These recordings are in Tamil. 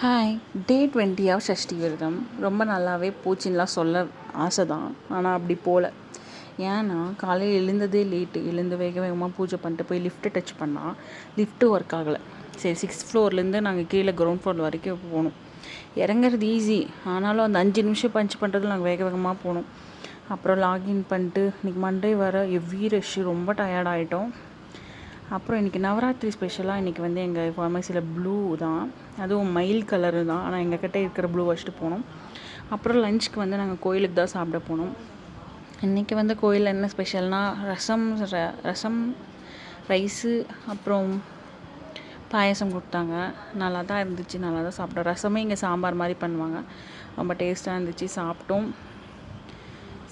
ஹாய் டே டுவெண்ட்டியாக ஷஷ்டி விரதம் ரொம்ப நல்லாவே போச்சுன்னெலாம் சொல்ல ஆசை தான் ஆனால் அப்படி போகல ஏன்னா காலையில் எழுந்ததே லேட்டு எழுந்து வேக வேகமாக பூஜை பண்ணிட்டு போய் லிஃப்ட்டை டச் பண்ணால் லிஃப்ட்டு ஒர்க் ஆகலை. சரி சிக்ஸ்த் ஃப்ளோர்லேருந்து நாங்கள் கீழே கிரவுண்ட் ஃப்ளோர் வரைக்கும் போகணும் இறங்குறது ஈஸி ஆனாலும் அந்த அஞ்சு நிமிஷம் பஞ்ச் பண்ணுறது நாங்கள் வேக வேகமாக போகணும் அப்புறம் லாகின் பண்ணிட்டு இன்றைக்கி மண்டே வர எவ்வி ரஷ்ஷு ரொம்ப டயர்ட் ஆகிட்டோம் அப்புறம் இன்றைக்கி நவராத்திரி ஸ்பெஷலாக இன்றைக்கி வந்து எங்கள் ஃபார்மசியில் ப்ளூ தான். அதுவும் மயில் கலரு தான். ஆனால் எங்கள் கிட்டே இருக்கிற ப்ளூ வச்சுட்டு போனோம். அப்புறம் லஞ்சுக்கு வந்து நாங்கள் கோயிலுக்கு தான் சாப்பிட போனோம். இன்றைக்கி வந்து கோயிலில் என்ன ஸ்பெஷல்னால் ரசம் ர ரசம் ரைஸு அப்புறம் பாயசம் கொடுத்தாங்க. நல்லா தான் இருந்துச்சு. நல்லா தான் சாப்பிட்டோம். ரசமே இங்கே சாம்பார் மாதிரி பண்ணுவாங்க. ரொம்ப டேஸ்ட்டாக இருந்துச்சு. சாப்பிட்டோம்.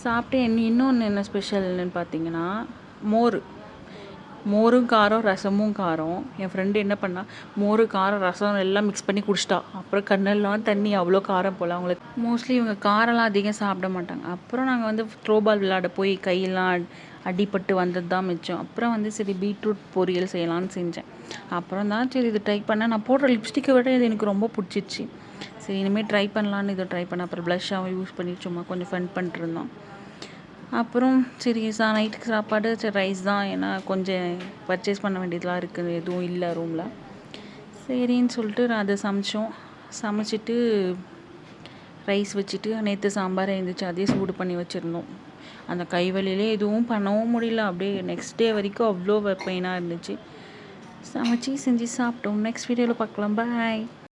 சாப்பிட்டு இன்னொன்று என்ன ஸ்பெஷல்னு பார்த்தீங்கன்னா மோர். மோரும் காரம் ரசமும் காரம். என் ஃப்ரெண்டு என்ன பண்ணால் மோர் காரம் ரசம் எல்லாம் மிக்ஸ் பண்ணி குடிச்சிட்டா. அப்புறம் கண்ணெல்லாம் தண்ணி அவ்வளோ காரம் போல் அவங்களுக்கு. மோஸ்ட்லி இவங்க காரெல்லாம் அதிகம் சாப்பிட மாட்டாங்க. அப்புறம் நாங்கள் வந்து த்ரோபால் விளையாட போய் கையெல்லாம் அடிப்பட்டு வந்தது தான் மிச்சம். அப்புறம் வந்து சரி பீட்ரூட் பொரியல் செய்யலான்னு செஞ்சேன். அப்புறம் தான் சரி இது ட்ரை பண்ணேன். நான் போடுற லிப்ஸ்டிக்கை விட இது எனக்கு ரொம்ப பிடிச்சிச்சு சரி இனிமேல் ட்ரை பண்ணலான்னு இதை ட்ரை பண்ணேன். அப்புறம் ப்ளஷ்ஷாகவும் யூஸ் பண்ணி சும்மா கொஞ்சம் ஃபன் பண்ணிட்டுருந்தோம் அப்புறம் சரி சா நைட்டுக்கு சாப்பாடு சரி ரைஸ் தான். ஏன்னா கொஞ்சம் பர்ச்சேஸ் பண்ண வேண்டியதெலாம் இருக்குது எதுவும் இல்லை ரூமில் சரின்னு சொல்லிட்டு அதை சமைச்சோம். சமைச்சிட்டு ரைஸ் வச்சுட்டு நேற்று சாம்பார் எழுந்திரிச்சு அதே சூடு பண்ணி வச்சுருந்தோம். அந்த கைவலியிலே எதுவும் பண்ணவும் முடியல. அப்படியே நெக்ஸ்ட் டே வரைக்கும் அவ்வளோ பெயினாக இருந்துச்சு. சமைச்சி செஞ்சு சாப்பிட்டோம். நெக்ஸ்ட் வீடியோவில் பார்க்கலாம். பாய்